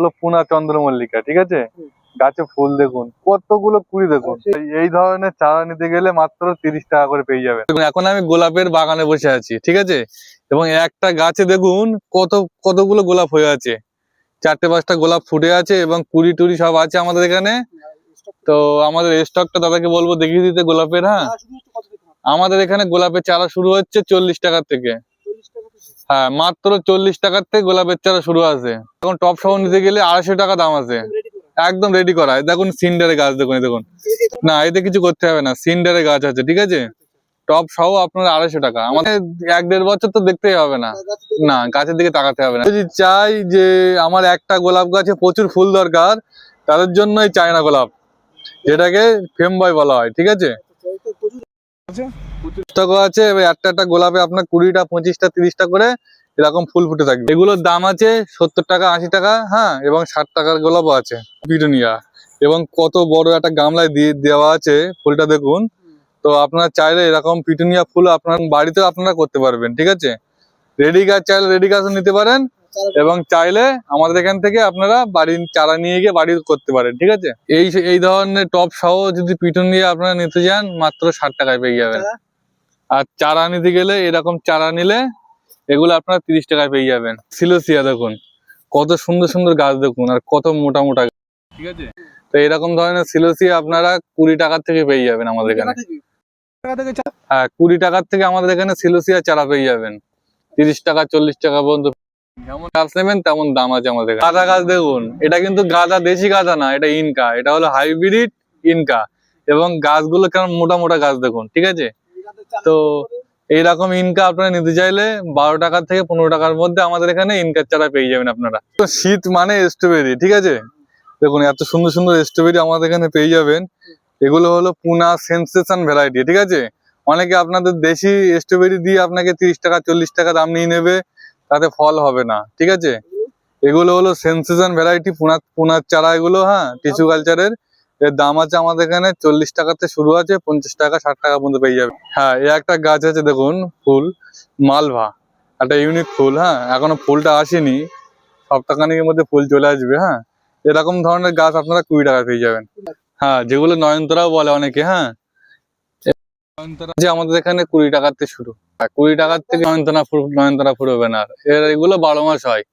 হলো পুনা চন্দ্রমল্লিকা ঠিক আছে? গাছে ফুল দেখুন কতগুলো কুড়ি দেখুন। এই- ধরনের চারা নিতে গেলে মাত্র তিরিশ টাকা করে পেয়ে যাবেন। এখন আমি গোলাপের বাগানে বসে আছি ঠিক আছে? এবং একটা গাছে দেখুন কত কতগুলো গোলাপ হয়ে আছে। চারটে পাঁচটা গোলাপ ফুটে আছে এবং কুড়ি টুড়ি সব আছে আমাদের এখানে। তো আমাদের স্টকটা দাদাকে বলব দেখিয়ে দিতে গোলাপের হ্যাঁ? আমাদের এখানে গোলাপের চারা শুরু হচ্ছে চল্লিশ টাকা থেকে। হ্যাঁ মাত্র চল্লিশ টাকার থেকে গোলাপের চারা শুরু আছে। এখন টপ সহ নিতে গেলে আড়াইশো টাকা দাম আছে। একদম রেডি করা। দেখুন সিন্ডারে গাছ, দেখুন দেখুন। না, এতে কিছু করতে হবে না। সিন্ডারে গাছ আছে, ঠিক আছে? টপ সহ আপনার আড়াইশো টাকা। আমাদের এক দেড় বছর তো দেখতেই হবে না। না, গাছের দিকে তাকাতে হবে না। যদি চাই যে আমার একটা গোলাপ গাছে প্রচুর ফুল দরকার, তাদের জন্যই চায়না গোলাপ, যেটাকে ফেমবয় বলা হয়, ঠিক আছে? স্টকও আছে একটা একটা গোলাপে আপনার কুড়িটা, পঁচিশটা, তিরিশটা করে এরকম ফুল ফুটে থাকবে। এগুলোর দাম আছে সত্তর টাকা, আশি টাকা হ্যাঁ এবং ষাট টাকার গোলাপও আছে। পিটুনিয়া। এবং কত বড় একটা গামলায় দিয়ে দেওয়া আছে ফুলটা দেখুন। তো আপনারা চাইলে এরকম পিটুনিয়া ফুল আপনার বাড়িতেও আপনারা করতে পারবেন, ঠিক আছে? রেডি গাছ চাইলে রেডি গাছও নিতে পারেন। এবং চাইলে আমাদের এখান থেকে আপনারা বাড়ির চারা নিয়ে গিয়ে বাড়ি করতে পারেন ঠিক আছে? এই এই ধরনের টপ সহ যদি পিটুনিয়া আপনারা নিতে যান মাত্র ষাট টাকায় পেয়ে যাবেন। আর চারা নিতে গেলে এরকম চারা নিলে এগুলো আপনারা তিরিশ টাকায় পেয়ে যাবেন। সিলোসিয়া দেখুন কত সুন্দর সুন্দর গাছ দেখুন আর কত মোটা মোটা ঠিক আছে? তো এরকম ধরনের সিলোসিয়া আপনারা কুড়ি টাকার থেকে পেয়ে যাবেন আমাদের এখানে। হ্যাঁ কুড়ি টাকার থেকে আমাদের এখানে সিলোসিয়া চারা পেয়ে যাবেন। তিরিশ টাকা চল্লিশ টাকা পর্যন্ত যেমন গাছ নেবেন, তেমন দাম আছে আমাদের গাঁদা গাছ দেখুন, এটা কিন্তু গাঁদা, দেশি গাঁদা না, এটা ইনকা। এটা হলো হাইব্রিড ইনকা। এবং গাছগুলো কেমন মোটা মোটা গাছ দেখুন, ঠিক আছে? তো এইরকম ইনকা আপনারা নিতে চাইলে বারো টাকা থেকে পনেরো টাকার মধ্যে আমাদের এখানে ইনকার চারা পেয়ে যাবেন আপনারা। তো শীত মানে স্ট্রবেরি ঠিক আছে? দেখুন, এত সুন্দর সুন্দর স্ট্রবেরি আমাদের এখানে পেয়ে যাবেন। এগুলো হলো পুনা সেন্সেশন ভ্যারাইটি ঠিক আছে? অনেকে আপনাদের দেশি স্ট্রবেরি দিয়ে আপনাকে তিরিশ টাকা, চল্লিশ টাকা দাম নিয়ে নেবে। তাতে ফল হবে না, ঠিক আছে? এগুলো হলো সেন্সেশন ভ্যারাইটি পুনা, পুনার চারা এগুলো হ্যাঁ? টিস্যু কালচারের এর। দাম আছে আমাদের এখানে চল্লিশ টাকাতে শুরু আছে, পঞ্চাশ টাকা, ষাট টাকা পর্যন্ত পেয়ে যাবে। হ্যাঁ এই একটা গাছ আছে, দেখুন, ফুল, মালভা, একটা ইউনিক ফুল হ্যাঁ? এখনও ফুলটা আসেনি, সপ্তাহখানিকের মধ্যে ফুল চলে আসবে হ্যাঁ? এরকম ধরনের গাছ আপনারা কুড়ি টাকা পেয়ে যাবেন। হ্যাঁ যেগুলো নয়নতরাও বলে অনেকে হ্যাঁ? যে আমাদের এখানে কুড়ি থেকে শুরু। কুড়ি টাকার থেকে নয়নতারা ফুল নয়নতারা ফুরবে না। এর এগুলো বারো মাস হয়।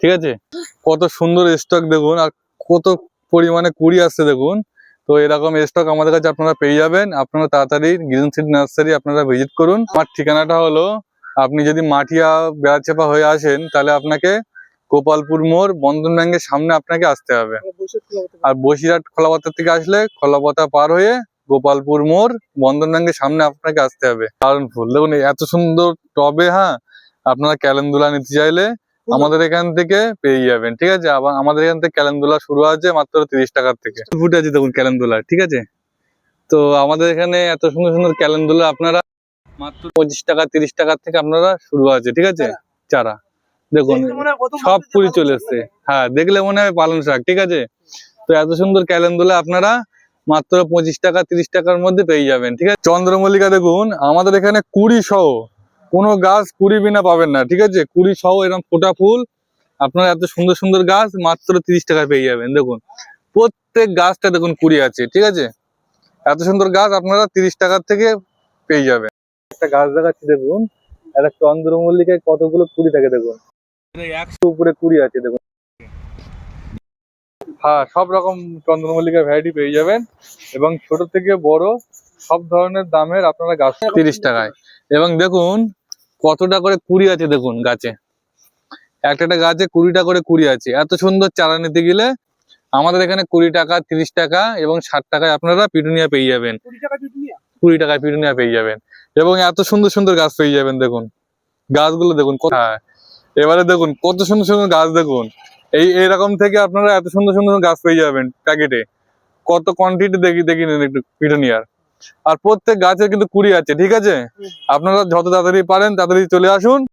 ঠিক আছে? কত সুন্দর স্টক দেখুন, আর কত পরিমাণে কুড়ি আসছে দেখুন। তো এরকম স্টক আমাদের কাছে আপনারা পেয়ে যাবেন। আপনারা তাড়াতাড়ি গ্রিন সিড নার্সারি আপনারা ভিজিট করুন। আমার ঠিকানাটা হলো, আপনি যদি মাটিয়া বেড়াচেপা হয়ে আসেন, তাহলে আপনাকে গোপালপুর মোড় বন্ধন ব্যাংকের সামনে আপনাকে আসতে হবে। আর বসিরহাট খোলাপাতা থেকে আসলে খোলাপাতা পার হয়ে গোপালপুর মোড় বন্ধন ব্যাংকের সামনে আপনাকে আসতে হবে। দারুণ ফুল। দেখুন এত সুন্দর টবে হ্যাঁ আপনারা ক্যালেন্ডুলা নিতে চাইলে আমাদের এখান থেকে পেয়ে যাবেন ঠিক আছে? আবার আমাদের এখান থেকে ক্যালেন্ডুলা শুরু আছে মাত্র তিরিশ টাকার থেকে। ফুটে আছে দেখুন ক্যালেন্ডুলা ঠিক আছে? তো আমাদের এখানে এত সুন্দর সুন্দর ক্যালেন্ডুলা আপনারা মাত্র পঁচিশ টাকা তিরিশ টাকার থেকে আপনারা শুরু আছে ঠিক আছে? চারা। দেখুন সব কুড়ি চলে এসছে। হ্যাঁ দেখলে মনে হয় পালন শাক ঠিক আছে? তো এত সুন্দর ক্যালেন্ডুলা আপনারা মাত্র পঁচিশ টাকা, তিরিশ টাকার মধ্যে পেয়ে যাবেন, ঠিক আছে? চন্দ্রমল্লিকা, দেখুন, আমাদের এখানে কুড়ি সহ, কোনো গাছ কুড়ি বিনা পাবেন না, ঠিক আছে? কুড়ি সহ এরকম ফোটা ফুল, আপনারা এত সুন্দর সুন্দর গাছ মাত্র তিরিশ টাকায় পেয়ে যাবেন, দেখুন। প্রত্যেক গাছটা, দেখুন, কুড়ি আছে, ঠিক আছে? এত সুন্দর গাছ আপনারা তিরিশ টাকার থেকে পেয়ে যাবেন। একটা গাছ দেখাচ্ছি, দেখুন। একটা চন্দ্রমল্লিকায় কতগুলো কুড়ি থাকে, দেখুন। একশো উপরে কুড়ি আছে, দেখুন। হ্যাঁ সব রকম চন্দ্রমল্লিকা ভ্যারাইটি পেয়ে যাবেন। এবং ছোট থেকে বড় সব ধরনের দামের আপনারা গাছ তিরিশ টাকায়। এবং দেখুন কতটা করে কুড়ি আছে দেখুন গাছে। একটা একটা গাছে কুড়িটা করে কুড়ি আছে। এত সুন্দর চারা নিতে গেলে আমাদের এখানে কুড়ি টাকা তিরিশ টাকা এবং ষাট টাকায় আপনারা পিটুনিয়া পেয়ে যাবেন। কুড়ি টাকায় পিটুনিয়া পেয়ে যাবেন। এবং এত সুন্দর সুন্দর গাছ পেয়ে যাবেন দেখুন। গাছগুলো দেখুন কত- হ্যাঁ। এবারে দেখুন কত সুন্দর সুন্দর গাছ দেখুন। এই এরকম থেকে আপনারা এত সুন্দর সুন্দর গাছ পেয়ে যাবেন প্যাকেটে। কত কোয়ান্টিটি দেখি দেখি নিন একটু পিটুনিয়ার আর। প্রত্যেক গাছের কিন্তু কুড়ি আছে ঠিক আছে? আপনারা যত তাড়াতাড়ি পারেন তাড়াতাড়ি চলে আসুন।